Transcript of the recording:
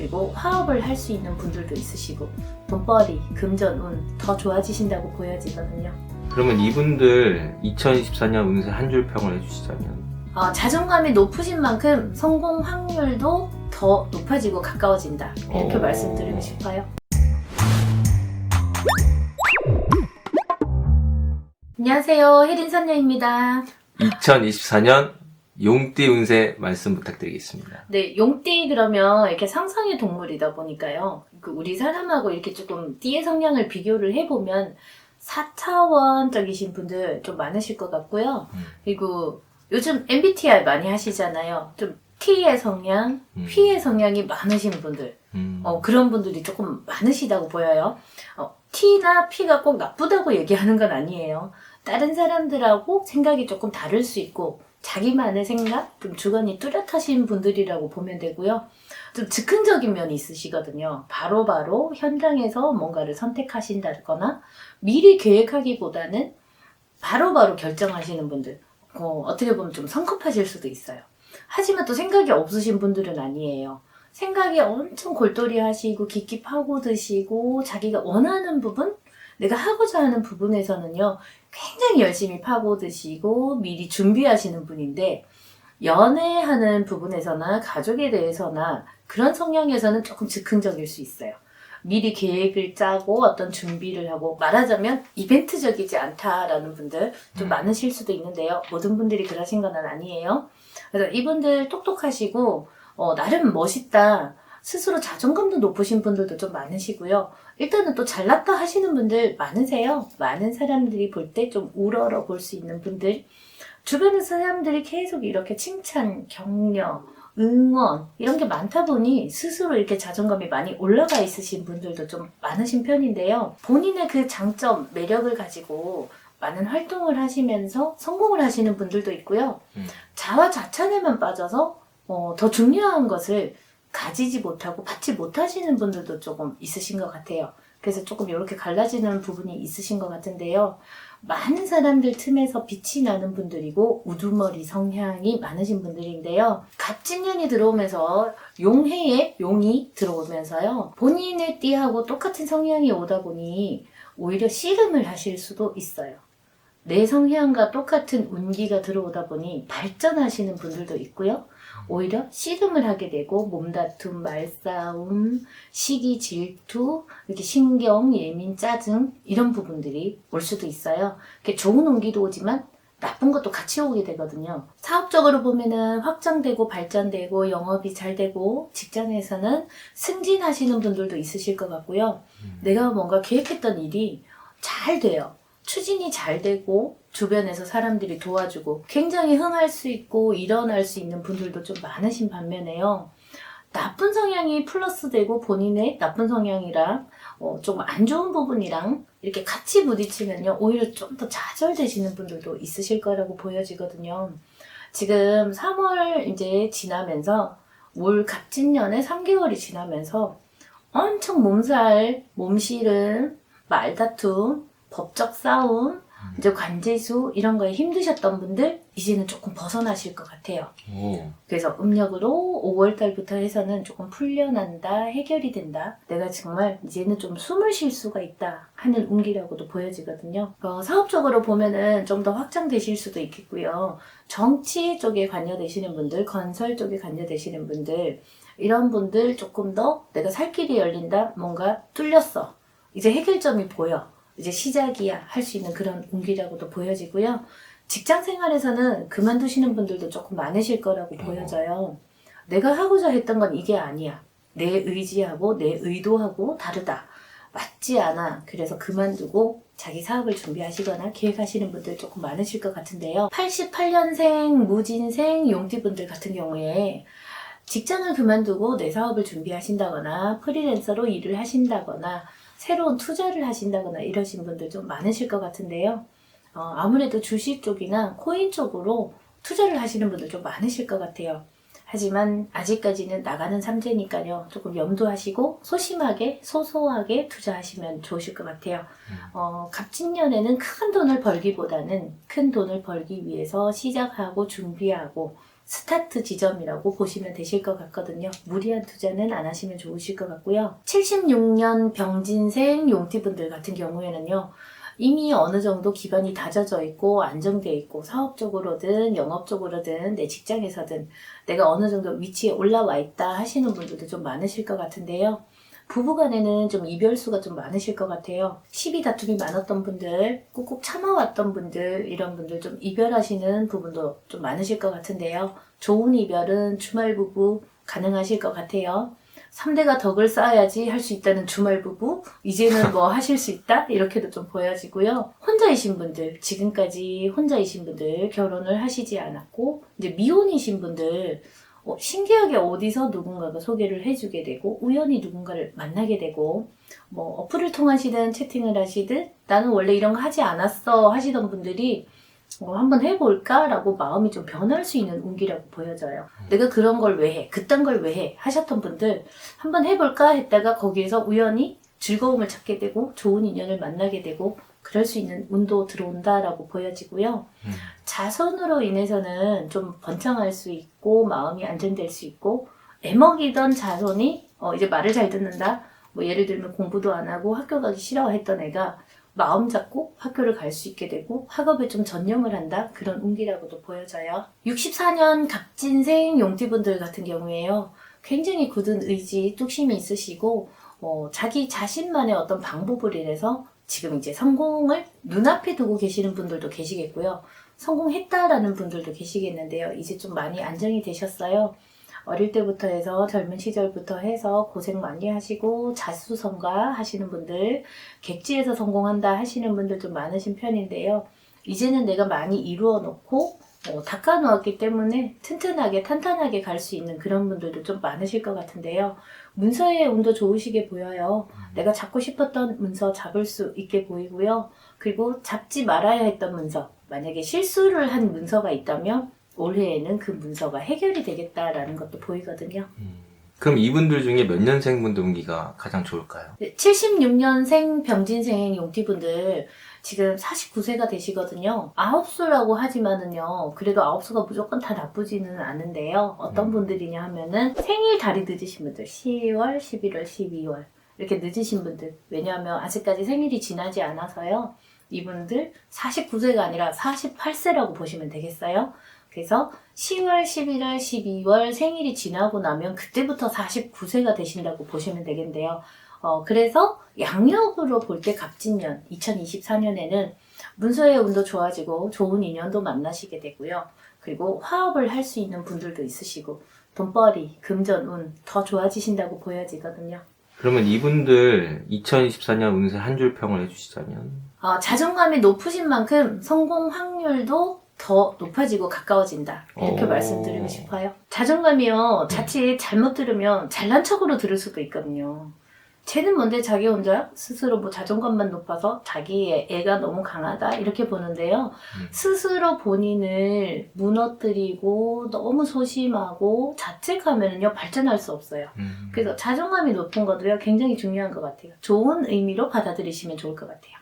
그리고 화업을 할 수 있는 분들도 있으시고 돈벌이, 금전, 운 더 좋아지신다고 보여지거든요. 그러면 이분들 2024년 운세 한 줄 평을 해주시자면 어, 자존감이 높으신 만큼 성공 확률도 더 높아지고 가까워진다. 이렇게 오. 말씀드리고 싶어요. 안녕하세요. 혜린 선녀입니다. 2024년 용띠 운세 말씀 부탁드리겠습니다. 네, 용띠 그러면 이렇게 상상의 동물이다 보니까요. 그 우리 사람하고 이렇게 조금 띠의 성향을 비교를 해보면 4차원적이신 분들 좀 많으실 것 같고요. 음. 그리고 요즘 MBTI 많이 하시잖아요. 좀 T의 성향, 음. P의 성향이 많으신 분들. 음. 어, 그런 분들이 조금 많으시다고 보여요. 어, T나 P가 꼭 나쁘다고 얘기하는 건 아니에요. 다른 사람들하고 생각이 조금 다를 수 있고, 자기만의 생각, 좀 주관이 뚜렷하신 분들이라고 보면 되고요. 좀 즉흥적인 면이 있으시거든요. 바로바로 현장에서 뭔가를 선택하신다거나, 미리 계획하기보다는 바로 바로 결정하시는 분들. 어, 어떻게 보면 좀 성급하실 수도 있어요. 하지만 또 생각이 없으신 분들은 아니에요. 생각이 엄청 골똘히 하시고 깊게 파고 드시고 자기가 원하는 부분, 내가 하고자 하는 부분에서는요, 굉장히 열심히 파고드시고 미리 준비하시는 분인데, 연애하는 부분에서나 가족에 대해서나 그런 성향에서는 조금 즉흥적일 수 있어요. 미리 계획을 짜고 어떤 준비를 하고 말하자면 이벤트적이지 않다라는 분들 좀 음. 많으실 수도 있는데요. 모든 분들이 그러신 건 아니에요. 그래서 이분들 똑똑하시고 어, 나름 멋있다. 스스로 자존감도 높으신 분들도 좀 많으시고요. 일단은 또 잘났다 하시는 분들 많으세요. 많은 사람들이 볼 때 좀 우러러 볼 수 있는 분들. 주변의 사람들이 계속 이렇게 칭찬, 격려, 응원 이런 게 많다 보니 스스로 이렇게 자존감이 많이 올라가 있으신 분들도 좀 많으신 편인데요. 본인의 그 장점, 매력을 가지고 많은 활동을 하시면서 성공을 하시는 분들도 있고요. 음. 자화자찬에만 빠져서 어, 더 중요한 것을 가지지 못하고 받지 못하시는 분들도 조금 있으신 것 같아요. 그래서 조금 이렇게 갈라지는 부분이 있으신 것 같은데요. 많은 사람들 틈에서 빛이 나는 분들이고 우두머리 성향이 많으신 분들인데요. 갑진년이 들어오면서 용해의 용이 들어오면서요. 본인의 띠하고 똑같은 성향이 오다 보니 오히려 씨름을 하실 수도 있어요. 내 성향과 똑같은 운기가 들어오다 보니 발전하시는 분들도 있고요. 오히려 씨름을 하게 되고 몸다툼, 말싸움, 시기, 질투, 이렇게 신경, 예민, 짜증 이런 부분들이 올 수도 있어요. 이렇게 좋은 운기도 오지만 나쁜 것도 같이 오게 되거든요. 사업적으로 보면은 확장되고 발전되고 영업이 잘 되고 직장에서는 승진하시는 분들도 있으실 것 같고요. 음. 내가 뭔가 계획했던 일이 잘 돼요. 추진이 잘 되고 주변에서 사람들이 도와주고 굉장히 흥할 수 있고 일어날 수 있는 분들도 좀 많으신 반면에요. 나쁜 성향이 플러스 되고 본인의 나쁜 성향이랑 어, 좀 안 좋은 부분이랑 이렇게 같이 부딪히면요. 오히려 좀 더 좌절되시는 분들도 있으실 거라고 보여지거든요. 지금 3월 이제 지나면서 올 갑진년에 3개월이 지나면서 엄청 몸살, 몸시름, 말다툼, 법적 싸움, 이제 관제수 이런 거에 힘드셨던 분들 이제는 조금 벗어나실 것 같아요. 오. 그래서 음력으로 5월 달부터 해서는 조금 풀려난다, 해결이 된다. 내가 정말 이제는 좀 숨을 쉴 수가 있다 하는 운기라고도 보여지거든요. 어, 사업적으로 보면은 좀 더 확장되실 수도 있겠고요. 정치 쪽에 관여되시는 분들, 건설 쪽에 관여되시는 분들, 이런 분들 조금 더 내가 살 길이 열린다, 뭔가 뚫렸어. 이제 해결점이 보여. 이제 시작이야. 할 수 있는 그런 운기라고도 보여지고요. 직장 생활에서는 그만두시는 분들도 조금 많으실 거라고 보여져요. 내가 하고자 했던 건 이게 아니야. 내 의지하고 내 의도하고 다르다. 맞지 않아. 그래서 그만두고 자기 사업을 준비하시거나 계획하시는 분들 조금 많으실 것 같은데요. 88년생, 무진생, 용띠분들 같은 경우에 직장을 그만두고 내 사업을 준비하신다거나 프리랜서로 일을 하신다거나 새로운 투자를 하신다거나 이러신 분들 좀 많으실 것 같은데요. 어, 아무래도 주식 쪽이나 코인 쪽으로 투자를 하시는 분들 좀 많으실 것 같아요. 하지만 아직까지는 나가는 삼재니까요. 조금 염두하시고 소심하게 소소하게 투자하시면 좋으실 것 같아요. 어, 갑진년에는 큰 돈을 벌기보다는 큰 돈을 벌기 위해서 시작하고 준비하고 스타트 지점이라고 보시면 되실 것 같거든요. 무리한 투자는 안 하시면 좋으실 것 같고요. 76년 병진생 용띠분들 같은 경우에는요. 이미 어느 정도 기반이 다져져 있고 안정돼 있고 사업적으로든 영업적으로든 내 직장에서든 내가 어느 정도 위치에 올라와 있다 하시는 분들도 좀 많으실 것 같은데요. 부부간에는 좀 이별수가 좀 많으실 것 같아요. 시비 다툼이 많았던 분들, 꾹꾹 참아왔던 분들, 이런 분들 좀 이별하시는 부분도 좀 많으실 것 같은데요. 좋은 이별은 주말 부부 가능하실 것 같아요. 3대가 덕을 쌓아야지 할 수 있다는 주말 부부, 이제는 뭐 하실 수 있다? 이렇게도 좀 보여지고요. 혼자이신 분들, 지금까지 혼자이신 분들, 결혼을 하시지 않았고, 이제 미혼이신 분들, 어, 신기하게 어디서 누군가가 소개를 해주게 되고 우연히 누군가를 만나게 되고 뭐 어플을 통하시든 채팅을 하시든 나는 원래 이런 거 하지 않았어 하시던 분들이 어, 한번 해볼까라고 마음이 좀 변할 수 있는 운기라고 보여져요. 내가 그런 걸 왜 해? 그딴 걸 왜 해? 하셨던 분들 한번 해볼까 했다가 거기에서 우연히 즐거움을 찾게 되고 좋은 인연을 만나게 되고 그럴 수 있는 운도 들어온다라고 보여지고요. 음. 자손으로 인해서는 좀 번창할 수 있고 마음이 안정될 수 있고 애먹이던 자손이 어, 이제 말을 잘 듣는다. 뭐 예를 들면 공부도 안 하고 학교 가기 싫어했던 애가 마음 잡고 학교를 갈 수 있게 되고 학업에 좀 전념을 한다 그런 운기라고도 보여져요. 64년 갑진생 용띠분들 같은 경우에요. 굉장히 굳은 의지, 뚝심이 있으시고 어, 자기 자신만의 어떤 방법을 이래서 지금 이제 성공을 눈앞에 두고 계시는 분들도 계시겠고요. 성공했다라는 분들도 계시겠는데요. 이제 좀 많이 안정이 되셨어요. 어릴 때부터 해서 젊은 시절부터 해서 고생 많이 하시고 자수성가 하시는 분들, 객지에서 성공한다 하시는 분들 좀 많으신 편인데요. 이제는 내가 많이 이루어 놓고 어, 닦아 놓았기 때문에 튼튼하게 탄탄하게 갈 수 있는 그런 분들도 좀 많으실 것 같은데요. 문서의 운도 좋으시게 보여요. 내가 잡고 싶었던 문서 잡을 수 있게 보이고요. 그리고 잡지 말아야 했던 문서, 만약에 실수를 한 문서가 있다면 올해에는 그 문서가 해결이 되겠다라는 것도 보이거든요. 음. 그럼 이분들 중에 몇 년생 분들 운기가 가장 좋을까요? 76년생 병진생 용띠분들 지금 49세가 되시거든요. 아홉수라고 하지만은요. 그래도 아홉수가 무조건 다 나쁘지는 않은데요. 어떤 음. 분들이냐 하면은 생일 달이 늦으신 분들 10월, 11월, 12월 이렇게 늦으신 분들 왜냐하면 아직까지 생일이 지나지 않아서요. 이분들 49세가 아니라 48세라고 보시면 되겠어요. 그래서 10월, 11월, 12월 생일이 지나고 나면 그때부터 49세가 되신다고 보시면 되겠는데요. 어, 그래서 양력으로 볼 때 갑진년 2024년에는 문서의 운도 좋아지고 좋은 인연도 만나시게 되고요. 그리고 화업을 할 수 있는 분들도 있으시고 돈벌이, 금전 운 더 좋아지신다고 보여지거든요. 그러면 이분들 2024년 운세 한 줄 평을 해주시자면 어, 자존감이 높으신 만큼 성공 확률도 더 높아지고 가까워진다. 이렇게 오. 말씀드리고 싶어요. 자존감이요. 자칫 잘못 들으면 잘난 척으로 들을 수도 있거든요. 쟤는 뭔데 자기 혼자 스스로 뭐 자존감만 높아서 자기 애- 애가 너무 강하다 이렇게 보는데요. 음. 스스로 본인을 무너뜨리고 너무 소심하고 자책하면요 발전할 수 없어요. 음. 그래서 자존감이 높은 것도요 굉장히 중요한 것 같아요. 좋은 의미로 받아들이시면 좋을 것 같아요.